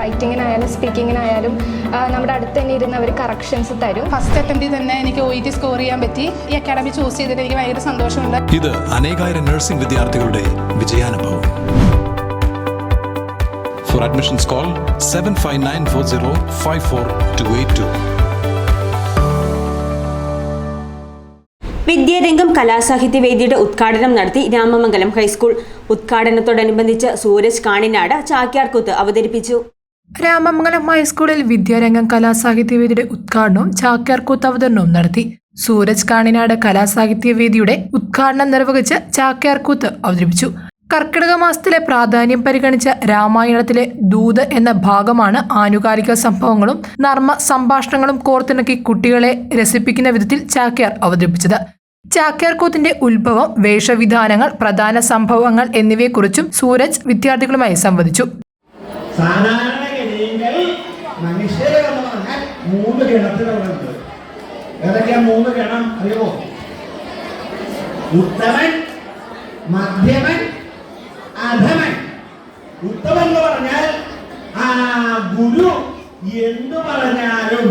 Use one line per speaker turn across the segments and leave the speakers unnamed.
റൈറ്റിങ്ങിനായാലും സ്പീക്കിങ്ങിനായാലും നമ്മുടെ അടുത്ത് തന്നെ ഇരുന്ന് അവർ കറക്ഷൻസ് തരും.
ഫസ്റ്റ് അറ്റംപ്റ്റിൽ തന്നെ എനിക്ക് ഒ ഇ ടി സ്കോർ ചെയ്യാൻ പറ്റി. ഈ അക്കാഡമി ചൂസ് ചെയ്തിട്ട് എനിക്ക് ഭയങ്കര സന്തോഷമുണ്ട്.
ഇത് അനേകായിരം നഴ്സിംഗ് വിദ്യാർത്ഥികളുടെ വിജയാനുഭവം. For admissions call seven five nine four zero five four two eight two
വിദ്യാരംഗം കലാസാഹിത്യവേദിയുടെ ഉദ്ഘാടനം നടത്തി രാമമംഗലം ഹൈസ്കൂൾ. ഉദ്ഘാടനത്തോടനുബന്ധിച്ച് സൂരജ് കാണിനാട് ചാക്യാർകൂത്ത് അവതരിപ്പിച്ചു.
രാമമംഗലം ഹൈസ്കൂളിൽ വിദ്യാരംഗം കലാസാഹിത്യവേദിയുടെ ഉദ്ഘാടനവും ചാക്യാർകൂത്ത് അവതരണവും നടത്തി. സൂരജ് കാണിനാട് കലാസാഹിത്യവേദിയുടെ ഉദ്ഘാടനം നിർവഹിച്ച് ചാക്യാർകൂത്ത് അവതരിപ്പിച്ചു. കർക്കിടക മാസത്തിലെ പ്രാധാന്യം പരിഗണിച്ച രാമായണത്തിലെ ദൂത് എന്ന ഭാഗമാണ് ആനുകാലിക സംഭവങ്ങളും നർമ്മ സംഭാഷണങ്ങളും കോർത്തിണക്കി കുട്ടികളെ രസിപ്പിക്കുന്ന വിധത്തിൽ ചാക്യാർ അവതരിപ്പിച്ചത്. ചാക്യാർകൂത്തിന്റെ ഉത്ഭവം വേഷവിധാനങ്ങൾ പ്രധാന സംഭവങ്ങൾ എന്നിവയെക്കുറിച്ചും സൂരജ് വിദ്യാർത്ഥികളുമായി സംവദിച്ചു.
സാധാരണഗതിയിൽ മനുഷ്യരെ എന്ന് പറഞ്ഞാൽ മൂന്ന് ഗണത്തിലുള്ളത് ഏതൊക്കെയാ മൂന്ന് ഗണം? അറിയോ ഉത്തമൻ മധ്യമൻ അധമൻ. ഉത്തമൻ എന്ന് പറഞ്ഞാൽ ആ ഗുരു എന്തു പറഞ്ഞാലും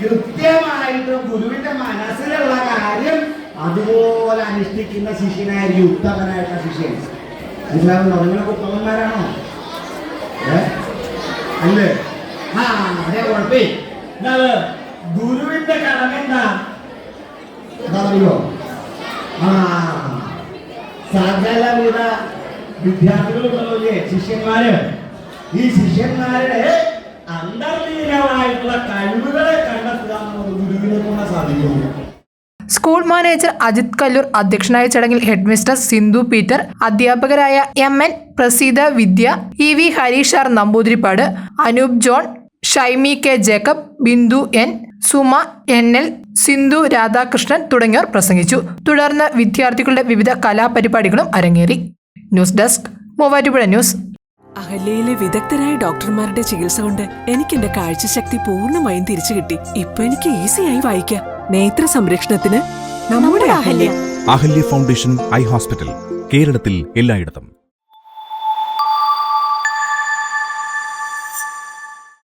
കൃത്യമായിട്ട് ഗുരുവിന്റെ മനസ്സിലുള്ള കാര്യം അതുപോലെ അനുഷ്ഠിക്കുന്ന ശിഷ്യനായിരിക്കും ഉത്തമനായിട്ടുള്ള ശിഷ്യൻ. മനസ്സിലാവുന്നോ നിങ്ങളൊക്കെ ഉത്തമന്മാരാണോ? അല്ലേ? ആ അതേ കുഴപ്പേ. എന്താണ് ഗുരുവിന്റെ കടമ എന്താ? എന്താണെന്നറിയോ ആ സകലവിധ വിദ്യാർത്ഥികളുണ്ടല്ലേ ശിഷ്യന്മാര്. ഈ ശിഷ്യന്മാരുടെ അന്തർലീനമായിട്ടുള്ള കഴിവുകളെ കണ്ടെത്തുക എന്നുള്ളത് ഗുരുവിനെ കൊണ്ട് സാധിക്കുന്നു.
സ്കൂൾ മാനേജർ അജിത് കല്ലൂർ അധ്യക്ഷനായ ചടങ്ങിൽ ഹെഡ്മിസ്റ്റർ സിന്ധു പീറ്റർ അധ്യാപകരായ M N Praseetha Vidya E V Harish R Namboothiripad Anoop John Shaimi K Jacob Bindu N Suma N L Sindhu Radhakrishnan തുടങ്ങിയവർ പ്രസംഗിച്ചു. തുടർന്ന് വിദ്യാർത്ഥികളുടെ വിവിധ കലാപരിപാടികളും അരങ്ങേറി. News desk Muvattupuzha news.
അഹല്യയിലെ വിദഗ്ധരായ ഡോക്ടർമാരുടെ ചികിത്സ കൊണ്ട് എനിക്ക് എന്റെ കാഴ്ചശക്തി പൂർണമായും തിരിച്ചു കിട്ടി. ഇപ്പൊ എനിക്ക് ഈസിയായി വായിക്കാം. നേത്ര സംരക്ഷണത്തിന് നമ്മുടെ Ahalya.
Ahalya foundation eye hospital കേരളത്തിൽ എല്ലായിടത്തും.